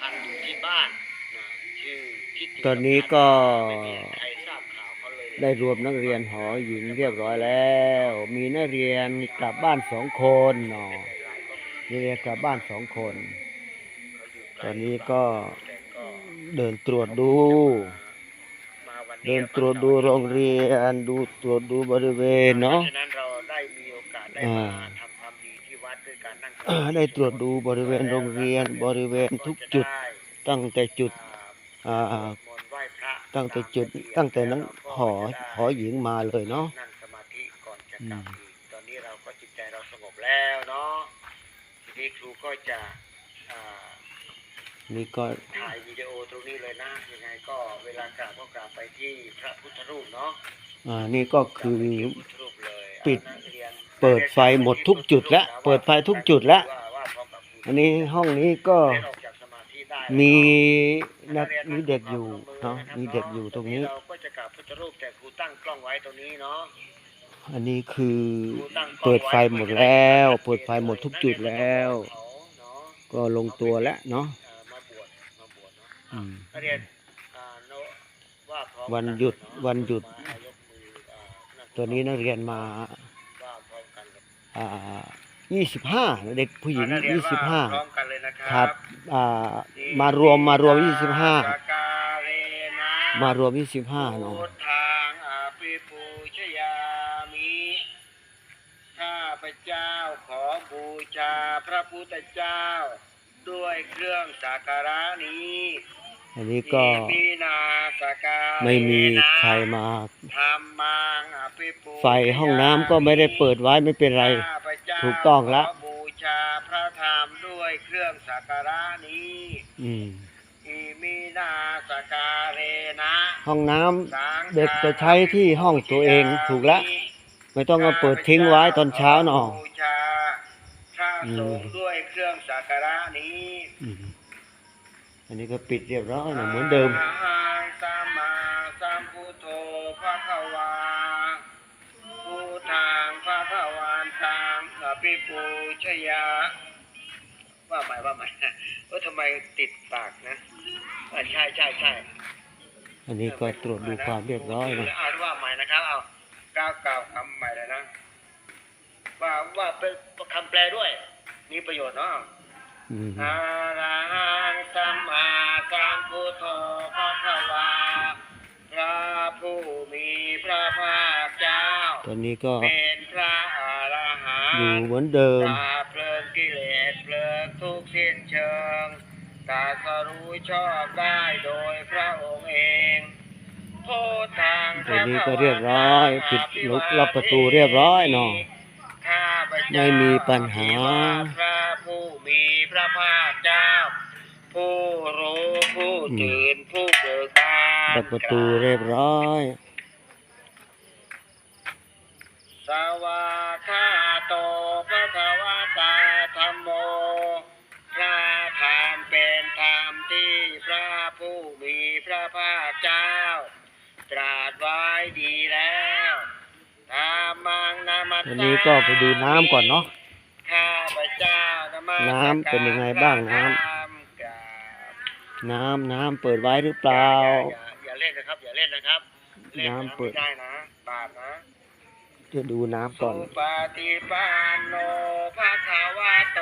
พันอยู่ที่บ้านนะชื่อทิติตอนนี้ก็ ไม่มีใครทราบข่าวเขาเลยได้รวมนักเรียนหอหญิงเรียบร้อยแล้ว มีนักเรียนกลับบ้านสองคนเนาะมีนักเรียนกลับบ้านสองคน ตอนนี้ก็แต่ก็เดินตรวจดู มาวันเดินตรวจดูโรงเรียนดูตรวจดูบริเวณเนาะฉะนั้นเราได้มีโอกาสได้อ่า มา ได้ตรวจดูบริเวณโรงเรียนบริเวณทุกจุดตั้งแต่จุดอ่ามนต์ไหว้พระตั้งแต่จุดตั้งแต่นั้นหอหอหญิงมาเลยเนาะนั่งสมาธิก่อนจะอืกลัมบอีกตอนนี้เราก็จิตใจเราสงบแล้วเนาะทีนี้ครูก็จะอ่านี่ก็ถ่ายวิดีโอตรงนี้เลยนะยังไงก็เวลากราบก็กราบไปที่พระพุทธรูปเนาะอ่านี่ก็คือพระพุทธรูปเลยปิดอานักรียน เปิดไฟหมดทุกจุดแล้วเปิดไฟทุกจุดแล้วอันนี้ห้องนี้ก็มีนักมีเด็กอยู่เนาะมีเด็กอยู่ตรงนี้เราก็จะกราบพุทธรูปแต่ครูตั้งกล้องไว้ตรงนี้เนาะอันนี้คือเปิดไฟหมดแล้ว เปิดไฟหมดทุกจุดแล้ว ก็ลงตัวแล้วเนาะวันหยุดวันหยุด ตัวนี้นักเรียนมา ว่าพร้อมกันเล ยอ่ายี่สิบห้าเด็กผู้หญิงอ่านักเรีนยี่สิบห้าว่พร้อมกันเลยนะคครัรับบอ่ามารวมมารวมยี่สิบห้าสกาเรนะมารวมยี่สิบห้าเนาะพุทธังอภิปูชยามิข้าพเจ้าขอบูชาพระพุทธเจ้า ด้วยเครื่องสักการะนี้ อันนี้ก็อิมินาสการไม่มีใครมาธรรมังอภิปูไฟห้องน้ำก็ไม่ได้เปิดไว้ไม่เป็นไรข้าพเจ้าถูกต้องละขบูชาพระธรรมด้วยเครื่องสักการะนี้อืมอิมินาสการเรนะห้องน้ำสังฆาเด็กจะใช้ที่ห้องตัวเองถูกละ ไม่ต้องมาเปิดทิ้งไว้ตอนเช้าเนาะบูชาพระสงฆ์ด้วย นนี้ก็ปิดเรียบร้อยนะเหมือนเดิมอะหังสัมมาสัมพุทโธพระคะวาพุทธังพระคะวันตังอภิปูชยา ว่าใหม่ว่าใหม่เออทำไมติดปากนะอ่าใช่ใช่ใช่อันนี้ก็ตรวจดูความเรียบร้อยนะอ่านว่าใหม่นะครับเอาก้าวกล่าวคำใหม่เลยนะ ว่าว่าเป็นคำแปลด้วย มีประโยชน์เนาะอืมอะระหัง สัมมาสัมพุทโธพระคะวาพระผู้มีพระภาคเจ้า ตอนนี้ก็เป็นพระอรหันอยู่ต์เหมือนเดิมตาเพลิงกิเลสเพลิงทุกสิ้นเชิงตาสรู้ชอบได้โดยพระองค์เองโพทางตอนนี้ก็เรียบร้อยปิดลุกล็อกประตูเรียบร้อยเนาะข้าพเจ้าไม่มีปัญหา ผู้รู้ผู้ตื่นผู้เบิกบานล็อกประตูเรียบร้อย สวากขาโตพระควตาธรรมโม พระธรรมเป็นธรรมที่พระผู้มีพระภาคเจ้า ตรัสไว้ดีแล้วธรรมังนามัสวันสานี้ก็ไปดูน้ำก่อนเนาะ ข้าพเจ้านามัสน้ำเป็นยังไงบ้างน้ำ กราบกราบ น้ำน้ำเปิดไว้หรือเปล่า อย่าอย่าเล่นนะครับ อย่าเล่นนะครับล่น้ำเปิดไม่ได้นะบาปนะ จะดูน้ำก่อน สุปฏิปันโนภะคะวะโต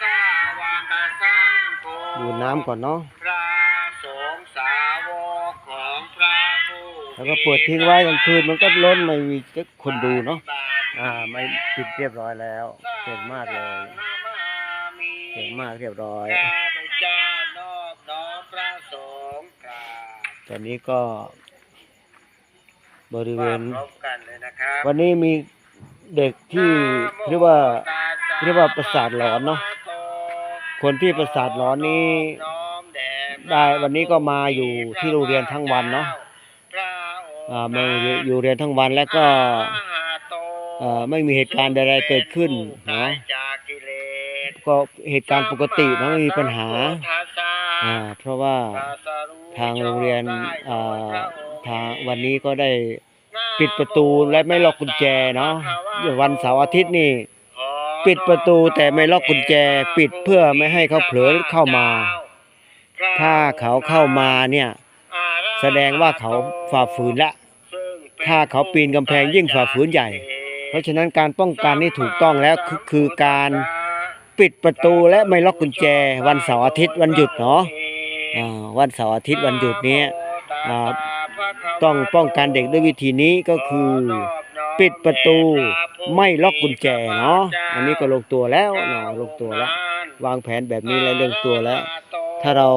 สาวกสังโฆดูน้ำก่อนเนาะ พระสงฆ์สาวกของพระผู้แล้วก็เปิดทิ้งไว้กลางคืนมันก็ล้นไม่มีคนดูเนาะ อ่า ไม่ปิดเรียบร้อยแล้ว เก่งมากเลย เก่งมากเรียบร้อยข้า ตอนนี้ก็บริเวว่าณพร้อมกันเลยนะครับวันนี้มีเด็กที่เรียกว่าเรียกว่าประสาทหลอนเนาะคนที่ประสาทหลอนนี้ได้วันนี้ก็มาอยู่ที่โรงเรียนทั้งวันเนาะอ่ามาอยู่อยู่เรียนทั้งวันแล้วก็เอ่อไม่มีเหตุการณ์ใดๆเกิดขึ้นเนาะก็เหตุการณ์ปกติเนอะไม่มีปัญหาอ่าเพราะว่า ทางโรงเรียนอ่าทางวันนี้ก็ได้ปิดประตูและไม่ล็อกกุญแจเนาะวันเสาร์อาทิตย์นี่ ปิดประตูแต่ไม่ล็อกกุญแจ ปิดเพื่อไม่ให้เขาเผลอเข้ามา ถ้าเขาเข้ามาเนี่ย แสดงว่าเขาฝ่าฝืนละถ้าเขาปีนกำแพงยิ่งฝ่าฝืนใหญ่ เพราะฉะนั้นการป้องกันนี่ถูกต้องแล้วคือคือการปิดประตูและไม่ล็อกกุญแจ วันเสาร์อาทิตย์วันหยุดเนาะ อ่าวันเสาร์อาทิตย์วันหยุดเนี้ยอ่าต้องป้องกันเด็กด้วยวิธีนี้ก็คือ ปิดประตูไม่ล็อกกุญแจเนาะอันนี้ก็ลงตัวแล้วเนาะลงตัวแล้ว วางแผนแบบนี้แล้วเรื่องตัวแล้ว ถ้าเรา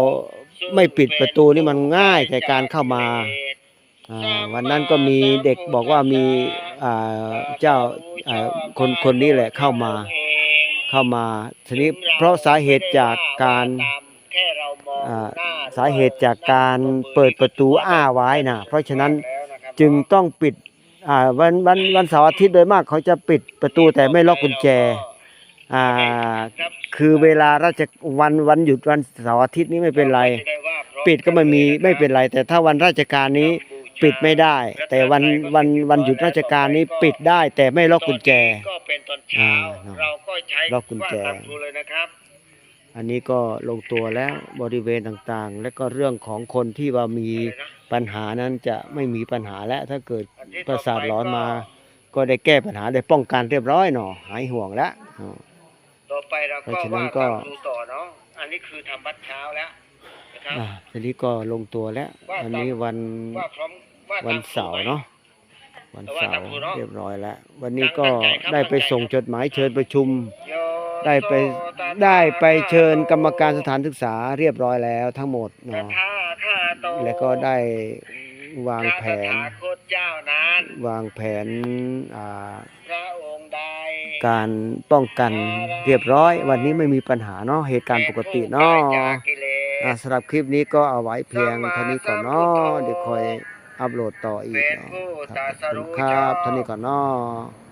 ไม่ปิดประตูนี่มันง่ายในการเข้ามาอ่าวันนั้นก็มีเด็กบอกว่ามีอ่าเจ้าอ่าคนคนนี้แหละเข้ามาเข้ามาทีนี้เพราะสาเหตุจากการอ่า สาเหตุจากการเปิดประตูอ้าไว้นะเพราะฉะนั้นจึงต้องปิดวันวันวันเสาร์อาทิตย์โดยมากเขาจะปิดประตูแต่ไม่ล็อกกุญแจคือเวลาราชวันวันหยุดวันเสาร์อาทิตย์นี้ไม่เป็นไร ปิดก็ไม่มีไม่เป็นไร แต่ถ้าวันราชการนี้ปิดไม่ได้ แต่วันวันวันหยุดราชการนี้ปิดได้ แต่ไม่ล็อกกุญแจก็เป็นตอนเช้าเราก็ใช้ล็อกกุญแจ อันนี้ก็ลงตัวแล้วบริเวณต่างๆ และก็เรื่องของคนที่ว่ามีปัญหานั้นจะไม่มีปัญหาแล้วถ้าเกิดประสาทร้อนมา ก็ได้แก้ปัญหาได้ป้องกันเรียบร้อยหนอหายห่วงแล้วอ๋อต่อไปเราเพก็ราะฉะนั้ว่านก็ตามครูต่อเนาะอันนี้คือทำบัดเช้าแล้วนะครับอ่าทีนี้ก็ลงตัวแล้วอันนี้วันว่าพร้อมว่าวันตามครูเสาร์ไหมเนาะวันเสาว่าตามร์ครูเนอะเรียบร้อยแล้ว วันนี้ก็ตั้งใจครับได้ไปส่งจดหมายเชิญประชุมโย ได้ไปโตตาได้ไปเชิญกรรมการสถานศึกษาเรียบร้อยแล้วทั้งหมดตาเนาะท่าข้าโตแล้วก็ได้วางแผนพระตถาคตเจ้านั้นวางแผนอ่าพระองค์ใดการป้องกันเรียบร้อย วันนี้ไม่มีปัญหาเนาะเหตุการณ์ปกติเนาะป็ผู้ไกลจากกิเลสอ่าสำหรับคลิปนี้ก็เอาไว้เพียงเท่านี้ก่อนเนาะเดี๋ยวคอยอัปโหลดต่ออีกเป็นเนาะผู้คตรัรับสขอบคุณรู้ครับชอบเท่านี้ก่อนเนาะ